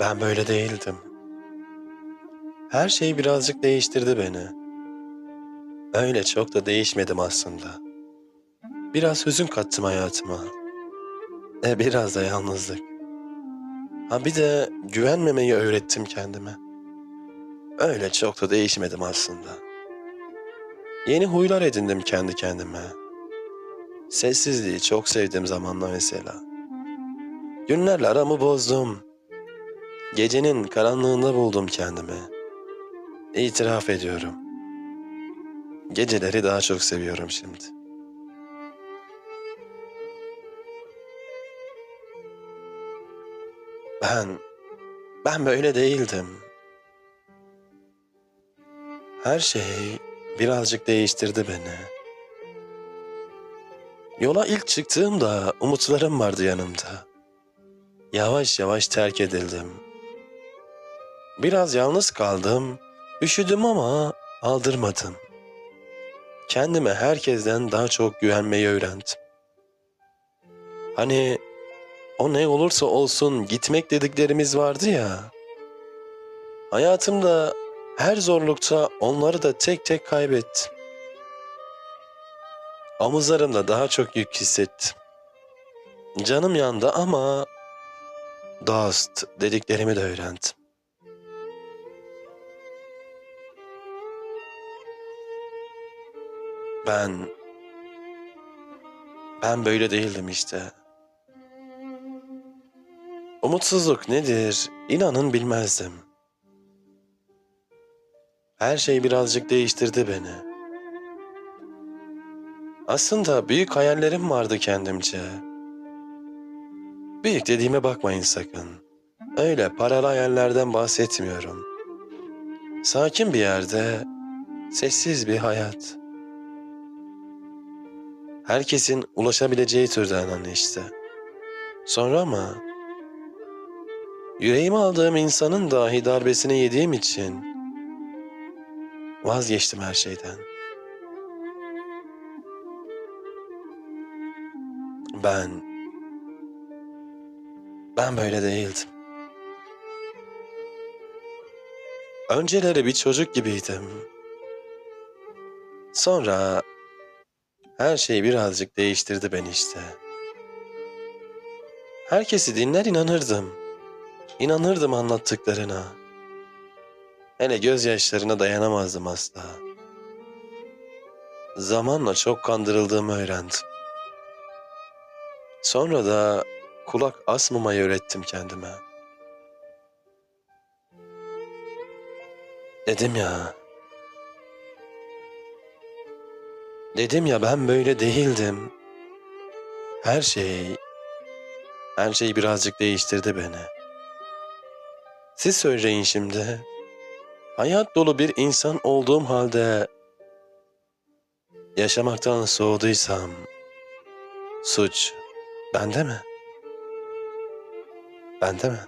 Ben böyle değildim. Her şey birazcık değiştirdi beni. Öyle çok da değişmedim aslında. Biraz hüzün kattım hayatıma. E biraz da yalnızlık. Ha bir de güvenmemeyi öğrettim kendime. Öyle çok da değişmedim aslında. Yeni huylar edindim kendi kendime. Sessizliği çok sevdim zamanla mesela. Günlerle aramı bozdum. Gecenin karanlığında buldum kendimi. İtiraf ediyorum. Geceleri daha çok seviyorum şimdi. Ben, ben böyle değildim. Her şey birazcık değiştirdi beni. Yola ilk çıktığımda umutlarım vardı yanımda. Yavaş yavaş terk edildim. Biraz yalnız kaldım, üşüdüm ama aldırmadım. Kendime herkesten daha çok güvenmeyi öğrendim. Hani o ne olursa olsun gitmek dediklerimiz vardı ya. Hayatımda her zorlukta onları da tek tek kaybettim. Omuzlarımda daha çok yük hissettim. Canım yandı ama dost dediklerimi de öğrendim. Ben ben böyle değildim işte. Umutsuzluk nedir? İnanın bilmezdim. Her şey birazcık değiştirdi beni. Aslında büyük hayallerim vardı kendimce. Büyük dediğime bakmayın sakın. Öyle paralı hayallerden bahsetmiyorum. Sakin bir yerde, sessiz bir hayat. Herkesin ulaşabileceği türden hani işte. Sonra ama yüreğime aldığım insanın dahi darbesini yediğim için vazgeçtim her şeyden. Ben ben böyle değildim. Önceleri bir çocuk gibiydim. Sonra her şey birazcık değiştirdi beni işte. Herkesi dinler inanırdım. İnanırdım anlattıklarına. Hele gözyaşlarına dayanamazdım asla. Zamanla çok kandırıldığımı öğrendim. Sonra da kulak asmamayı öğrettim kendime. Dedim ya. Dedim ya ben böyle değildim. Her şey, her şey birazcık değiştirdi beni. Siz söyleyin şimdi. Hayat dolu bir insan olduğum halde yaşamaktan soğuduysam suç bende mi? Bende mi?